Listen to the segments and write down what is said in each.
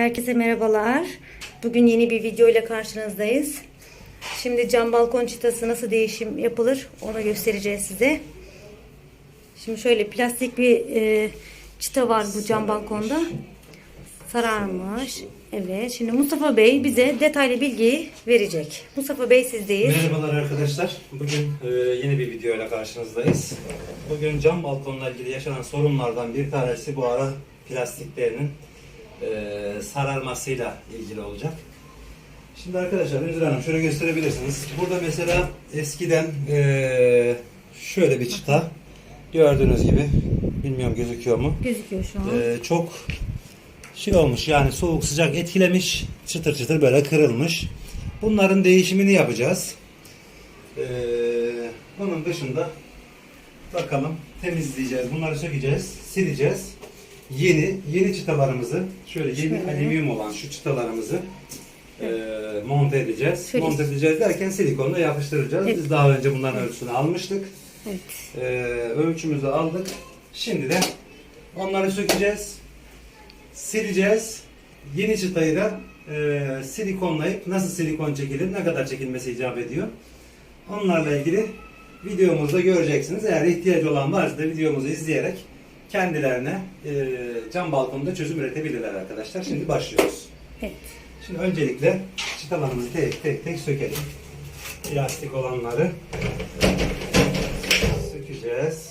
Herkese merhabalar. Bugün yeni bir video ile karşınızdayız. Şimdi cam balkon çıtası nasıl değişim yapılır onu göstereceğiz size. Şimdi şöyle plastik bir e, çıta var bu cam balkonda. Sararmış. Evet. Şimdi Mustafa Bey bize detaylı bilgiyi verecek. Mustafa Bey sizdeyiz. Merhabalar arkadaşlar. Bugün e, yeni bir video ile karşınızdayız. Bugün cam balkonla ilgili yaşanan sorunlardan bir tanesi bu ara plastiklerinin e, sararmasıyla ilgili olacak. Şimdi arkadaşlar Ünzül Hanım şöyle gösterebilirsiniz. Burada mesela eskiden e, şöyle bir çıta gördüğünüz gibi bilmiyorum gözüküyor mu? Gözüküyor şu an. Ee, çok şey olmuş yani soğuk sıcak etkilemiş çıtır çıtır böyle kırılmış. Bunların değişimini yapacağız. Ee, bunun dışında bakalım temizleyeceğiz. Bunları sökeceğiz, sileceğiz. Yeni yeni çıtalarımızı şöyle yeni Şöyle. alüminyum olan şu çıtalarımızı e, monte edeceğiz. Şöyle. Monte edeceğiz derken silikonla yapıştıracağız. Evet. Biz daha önce bunların ölçüsünü almıştık. Evet. Ee, ölçümüzü aldık. Şimdi de onları sökeceğiz. Sileceğiz. Yeni çıtayı da e, silikonlayıp nasıl silikon çekilir, ne kadar çekilmesi icap ediyor. Onlarla ilgili videomuzda göreceksiniz. Eğer ihtiyacı olan varsa da videomuzu izleyerek kendilerine e, cam balkonda çözüm üretebilirler arkadaşlar. Şimdi başlıyoruz. Evet. Şimdi öncelikle çıtalarımızı tek tek tek sökelim. Plastik olanları sökeceğiz.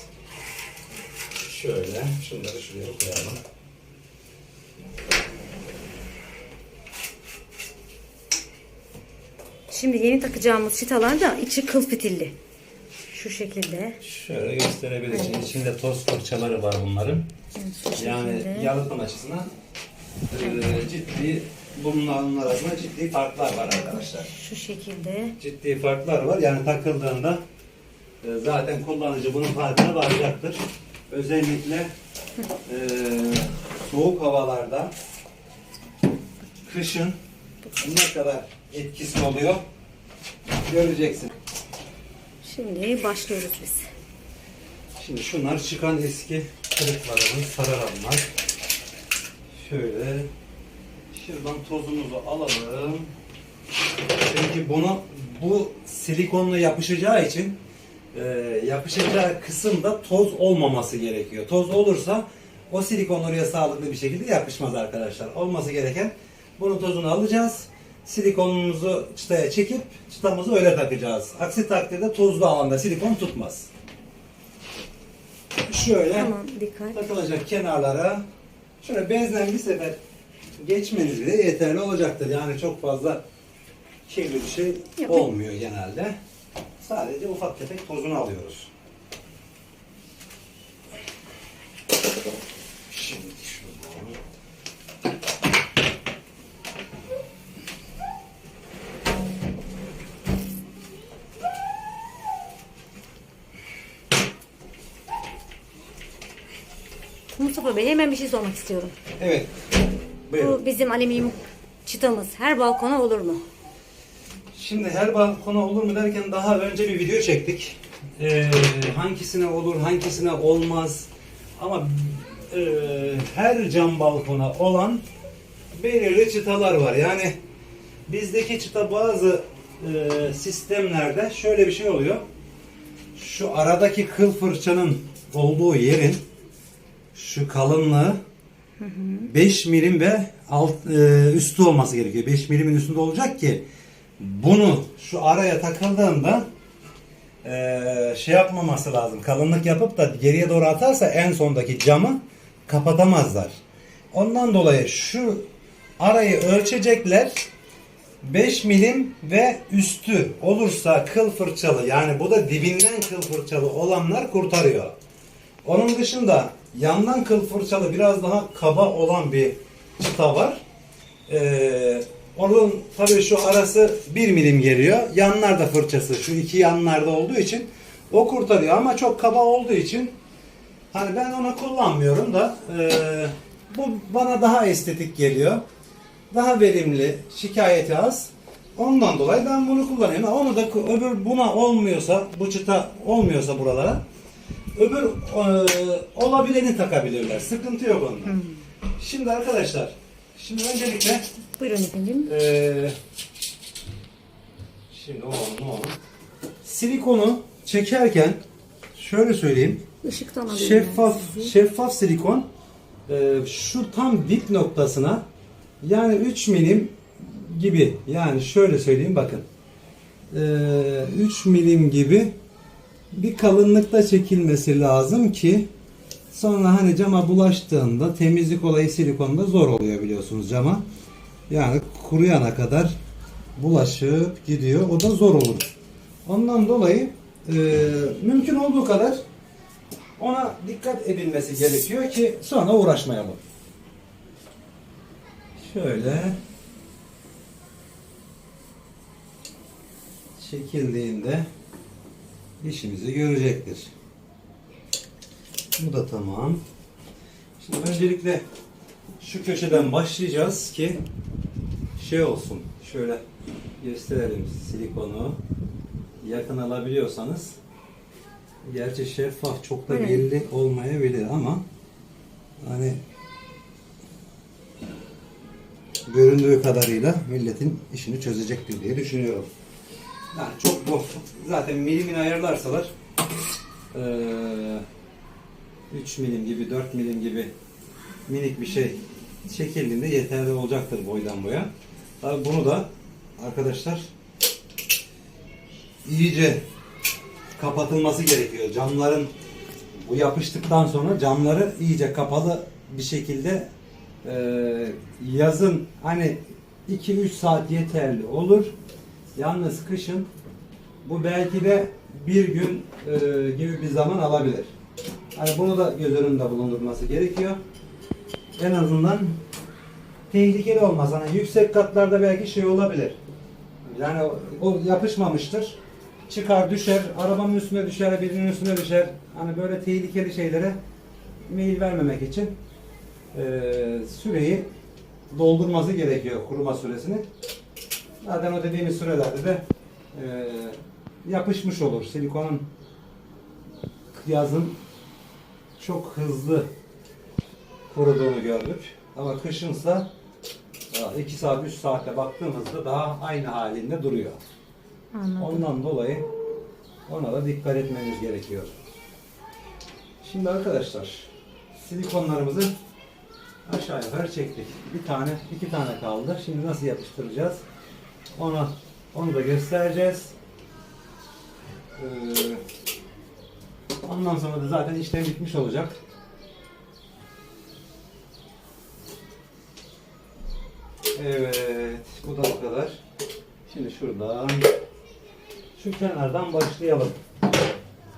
Şöyle, şunları şuraya koyalım. Şimdi yeni takacağımız çıtalar da içi kıl fitilli. Şu şekilde. Şöyle gösterebilirsiniz. İçinde toz fırçaları var bunların. Evet, Yani yalıtım açısından e, ciddi bunların arasında ciddi farklar var arkadaşlar. Şu şekilde. ciddi farklar var. Yani takıldığında e, zaten kullanıcı bunun farkına varacaktır. Özellikle e, soğuk havalarda kışın ne kadar etkisi oluyor göreceksin. Şimdi başlıyoruz biz. Şimdi şunlar çıkan eski kırıklarımız, sararanlar. Şöyle şuradan tozumuzu alalım. Çünkü bunu bu silikonla yapışacağı için e, yapışacağı kısımda toz olmaması gerekiyor. Toz olursa o silikon oraya sağlıklı bir şekilde yapışmaz arkadaşlar. Olması gereken bunun tozunu alacağız. Silikonumuzu çıtaya çekip çıtamızı öyle takacağız. Aksi takdirde tozlu alanda silikon tutmaz. Şöyle Tamam dikkat. takılacak kenarlara şöyle bezden bir sefer geçmeniz bile yeterli olacaktır. Yani çok fazla kirli bir şey Yok. olmuyor genelde. Sadece ufak tefek tozunu alıyoruz. Mustafa Bey hemen bir şey sormak istiyorum. Evet. Buyurun. Bu bizim alüminyum çıtamız her balkona olur mu? Şimdi her balkona olur mu derken daha önce bir video çektik. Ee, hangisine olur, hangisine olmaz. Ama e, her cam balkona olan belirli çıtalar var. Yani bizdeki çıta bazı e, sistemlerde şöyle bir şey oluyor. Şu aradaki kıl fırçanın olduğu yerin şu kalınlığı 5 milim ve alt, e, üstü olması gerekiyor. 5 milimin üstünde olacak ki bunu şu araya takıldığında e, şey yapmaması lazım. Kalınlık yapıp da geriye doğru atarsa en sondaki camı kapatamazlar. Ondan dolayı şu arayı ölçecekler. 5 milim ve üstü olursa kıl fırçalı yani bu da dibinden kıl fırçalı olanlar kurtarıyor. Onun dışında yandan kıl fırçalı biraz daha kaba olan bir çıta var. Ee, onun tabii şu arası 1 milim geliyor. Yanlar da fırçası şu iki yanlarda olduğu için o kurtarıyor ama çok kaba olduğu için hani ben onu kullanmıyorum da e, bu bana daha estetik geliyor. Daha verimli, şikayeti az. Ondan dolayı ben bunu kullanıyorum. Onu da öbür buna olmuyorsa, bu çıta olmuyorsa buralara öbür e, olabileni takabilirler. Sıkıntı yok onda. Şimdi arkadaşlar Şimdi öncelikle Buyurun efendim. Ee, şimdi o ne olur. Silikonu çekerken şöyle söyleyeyim. Işıktan alayım Şeffaf ben sizi. şeffaf silikon e, şu tam dip noktasına yani 3 milim gibi yani şöyle söyleyeyim bakın. E, 3 milim gibi bir kalınlıkta çekilmesi lazım ki sonra hani cama bulaştığında temizlik olayı silikonda zor oluyor biliyorsunuz cama. Yani kuruyana kadar bulaşıp gidiyor. O da zor olur. Ondan dolayı e, mümkün olduğu kadar ona dikkat edilmesi gerekiyor ki sonra uğraşmayalım. Şöyle çekildiğinde işimizi görecektir. Bu da tamam. Şimdi öncelikle şu köşeden başlayacağız ki şey olsun. Şöyle gösterelim silikonu. Yakın alabiliyorsanız. Gerçi şeffaf çok da Evet. belli olmayabilir ama hani göründüğü kadarıyla milletin işini çözecektir diye düşünüyorum. Yani çok bu zaten milimini ayarlarsalar eee 3 milim gibi 4 milim gibi minik bir şey çekildiğinde yeterli olacaktır boydan boya. Tabii bunu da arkadaşlar iyice kapatılması gerekiyor. Camların bu yapıştıktan sonra camları iyice kapalı bir şekilde e, yazın hani 2-3 saat yeterli olur. Yalnız kışın bu belki de bir gün e, gibi bir zaman alabilir. Hani bunu da göz önünde bulundurması gerekiyor. En azından tehlikeli olmaz. Hani yüksek katlarda belki şey olabilir. Yani o, yapışmamıştır. Çıkar düşer, arabanın üstüne düşer, birinin üstüne düşer. Hani böyle tehlikeli şeylere meyil vermemek için eee, süreyi doldurması gerekiyor kuruma süresini. Zaten o dediğimiz sürelerde de eee, yapışmış olur. Silikonun yazın çok hızlı kuruduğunu gördük. Ama kışınsa 2 saat 3 saatte baktığımızda daha aynı halinde duruyor. Anladım. Ondan dolayı ona da dikkat etmemiz gerekiyor. Şimdi arkadaşlar silikonlarımızı aşağı yukarı çektik. Bir tane, iki tane kaldı. Şimdi nasıl yapıştıracağız? Ona onu da göstereceğiz. Ee, ondan sonra da zaten işlem bitmiş olacak. Evet, bu da bu kadar. Şimdi şuradan şu kenardan başlayalım.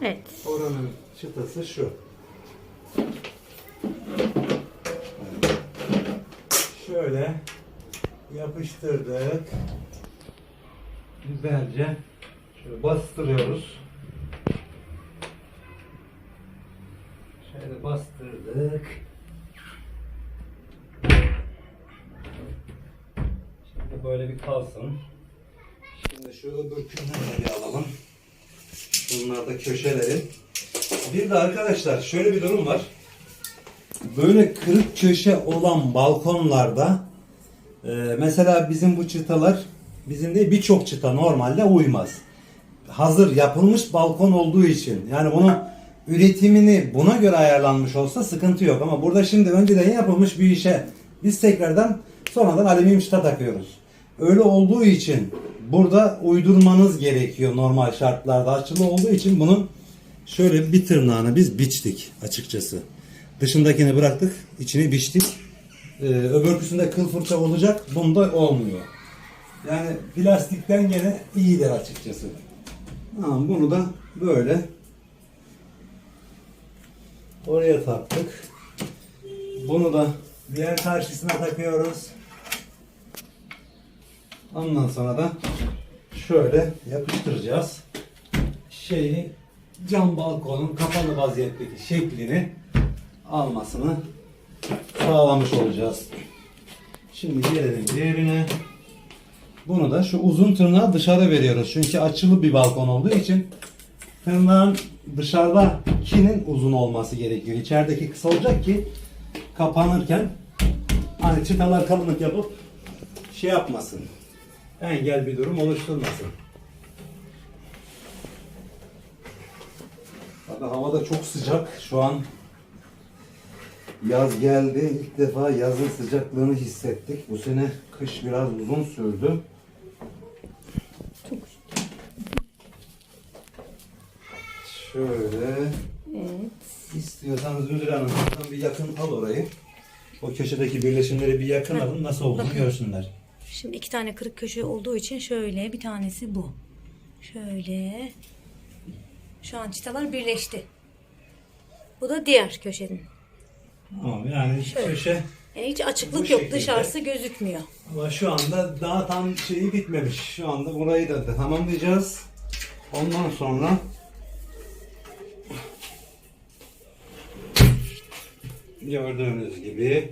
Evet. Oranın çıtası şu. Şöyle yapıştırdık. Güzelce şöyle bastırıyoruz. Şöyle bastırdık. Şimdi böyle bir kalsın. Şimdi şu öbür bir alalım. Bunlar da köşeleri. Bir de arkadaşlar şöyle bir durum var. Böyle kırık köşe olan balkonlarda e, mesela bizim bu çıtalar bizim de birçok çıta normalde uymaz. Hazır yapılmış balkon olduğu için yani bunun üretimini buna göre ayarlanmış olsa sıkıntı yok ama burada şimdi önceden yapılmış bir işe biz tekrardan sonradan alüminyum çıta takıyoruz. Öyle olduğu için burada uydurmanız gerekiyor normal şartlarda açılı olduğu için bunun şöyle bir tırnağını biz biçtik açıkçası. Dışındakini bıraktık, içini biçtik. Ee, öbürküsünde kıl fırça olacak, bunda olmuyor. Yani plastikten gene iyidir açıkçası. Tamam, bunu da böyle oraya taktık. Bunu da diğer karşısına takıyoruz. Ondan sonra da şöyle yapıştıracağız. Şeyi cam balkonun kapalı vaziyetteki şeklini almasını sağlamış olacağız. Şimdi gelelim diğerine. Bunu da şu uzun tırnağı dışarı veriyoruz. Çünkü açılı bir balkon olduğu için tırnağın dışarıdakinin uzun olması gerekiyor. İçerideki kısa olacak ki kapanırken Hani çıtalar kalınlık yapıp şey yapmasın. Engel bir durum oluşturmasın. Abi hava da çok sıcak. Şu an yaz geldi. İlk defa yazın sıcaklığını hissettik. Bu sene kış biraz uzun sürdü. Şöyle Evet. istiyorsanız Üzül Hanım bir yakın al orayı. O köşedeki birleşimleri bir yakın alın nasıl olduğunu görsünler. Şimdi iki tane kırık köşe olduğu için şöyle bir tanesi bu. Şöyle. Şu an çıtalar birleşti. Bu da diğer köşenin. Tamam yani köşe Yani hiç açıklık Bu yok. şekilde. Dışarısı gözükmüyor. ama şu anda daha tam şeyi bitmemiş. Şu anda burayı da tamamlayacağız. Ondan sonra gördüğünüz gibi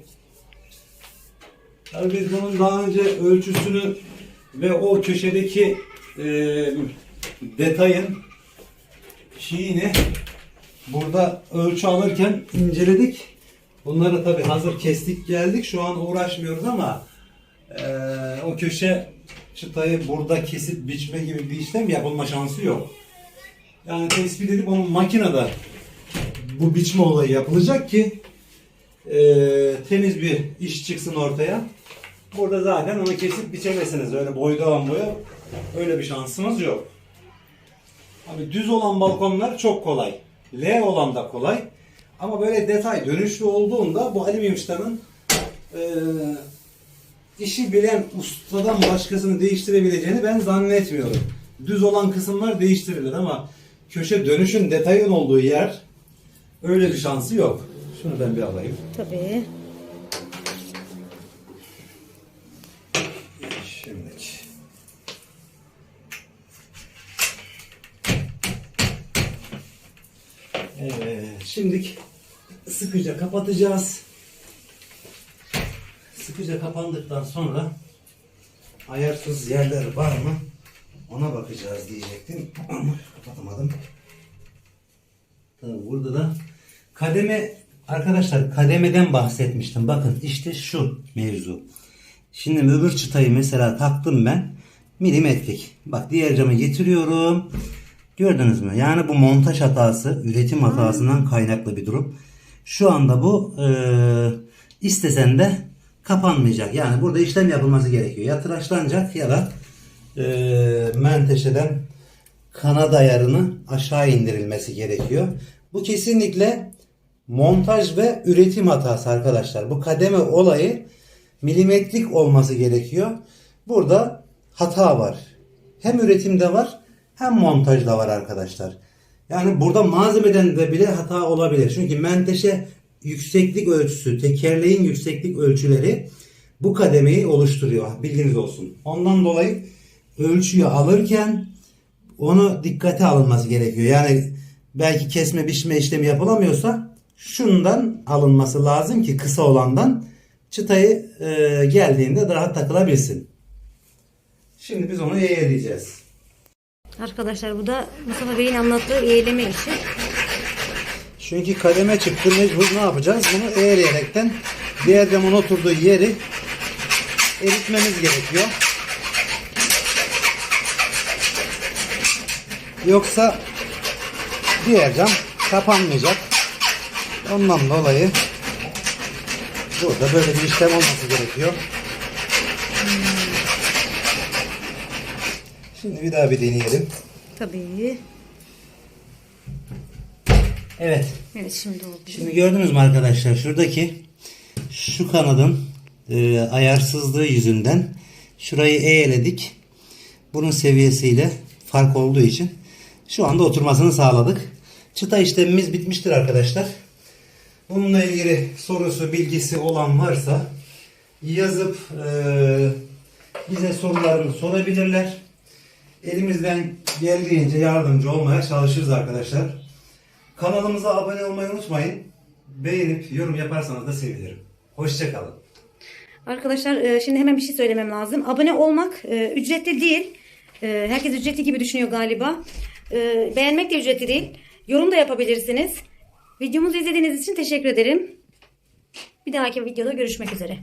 Tabii biz bunun daha önce ölçüsünü ve o köşedeki e, detayın şeyini burada ölçü alırken inceledik. Bunları tabi hazır kestik geldik. Şu an uğraşmıyoruz ama e, o köşe çıtayı burada kesip biçme gibi bir işlem yapılma şansı yok. Yani tespit edip onun makinede bu biçme olayı yapılacak ki e, temiz bir iş çıksın ortaya. Burada zaten onu kesip biçemezsiniz. Öyle boydan boya öyle bir şansınız yok. Abi düz olan balkonlar çok kolay. L olan da kolay. Ama böyle detay dönüşlü olduğunda bu alüminyum çıtanın e, işi bilen ustadan başkasını değiştirebileceğini ben zannetmiyorum. Düz olan kısımlar değiştirilir ama köşe dönüşün detayın olduğu yer öyle bir şansı yok. Şunu ben bir alayım. Tabii. Şimdiki. Evet, şimdilik sıkıca kapatacağız. Sıkıca kapandıktan sonra ayarsız yerler var mı? Ona bakacağız diyecektim ama kapatamadım. Tabii burada da kademe arkadaşlar kademeden bahsetmiştim. Bakın işte şu mevzu. Şimdi öbür çıtayı mesela taktım ben milimetrik. Bak diğer camı getiriyorum. Gördünüz mü? Yani bu montaj hatası, üretim hatasından kaynaklı bir durum. Şu anda bu e, istesen de kapanmayacak. Yani burada işlem yapılması gerekiyor. Ya tıraşlanacak ya da e, menteşeden kanat ayarını aşağı indirilmesi gerekiyor. Bu kesinlikle montaj ve üretim hatası arkadaşlar. Bu kademe olayı milimetrik olması gerekiyor. Burada hata var. Hem üretimde var hem montajda var arkadaşlar. Yani burada malzemeden de bile hata olabilir. Çünkü menteşe yükseklik ölçüsü, tekerleğin yükseklik ölçüleri bu kademeyi oluşturuyor. Bilginiz olsun. Ondan dolayı ölçüyü alırken onu dikkate alınması gerekiyor. Yani belki kesme biçme işlemi yapılamıyorsa şundan alınması lazım ki kısa olandan çıtayı e, geldiğinde rahat takılabilsin. Şimdi biz onu eğerleyeceğiz. Arkadaşlar bu da Mustafa Bey'in anlattığı eğleme işi. Çünkü kademe çıktı mecbur ne yapacağız? Bunu eğleyerekten diğer camın oturduğu yeri eritmemiz gerekiyor. Yoksa diğer cam kapanmayacak. Ondan dolayı burada böyle bir işlem olması gerekiyor. Şimdi bir daha bir deneyelim. Tabii. Evet. Evet şimdi oldu. Şimdi gördünüz mü arkadaşlar şuradaki şu kanadın e, ayarsızlığı yüzünden şurayı eğeledik. Bunun seviyesiyle fark olduğu için şu anda oturmasını sağladık. Çıta işlemimiz bitmiştir arkadaşlar. Bununla ilgili sorusu bilgisi olan varsa yazıp e, bize sorularını sorabilirler. Elimizden geldiğince yardımcı olmaya çalışırız arkadaşlar. Kanalımıza abone olmayı unutmayın. Beğenip yorum yaparsanız da sevinirim. Hoşçakalın. Arkadaşlar e, şimdi hemen bir şey söylemem lazım. Abone olmak e, ücretli değil. E, Herkes ücretli gibi düşünüyor galiba. Beğenmek de ücretli değil. Yorum da yapabilirsiniz. Videomuzu izlediğiniz için teşekkür ederim. Bir dahaki videoda görüşmek üzere.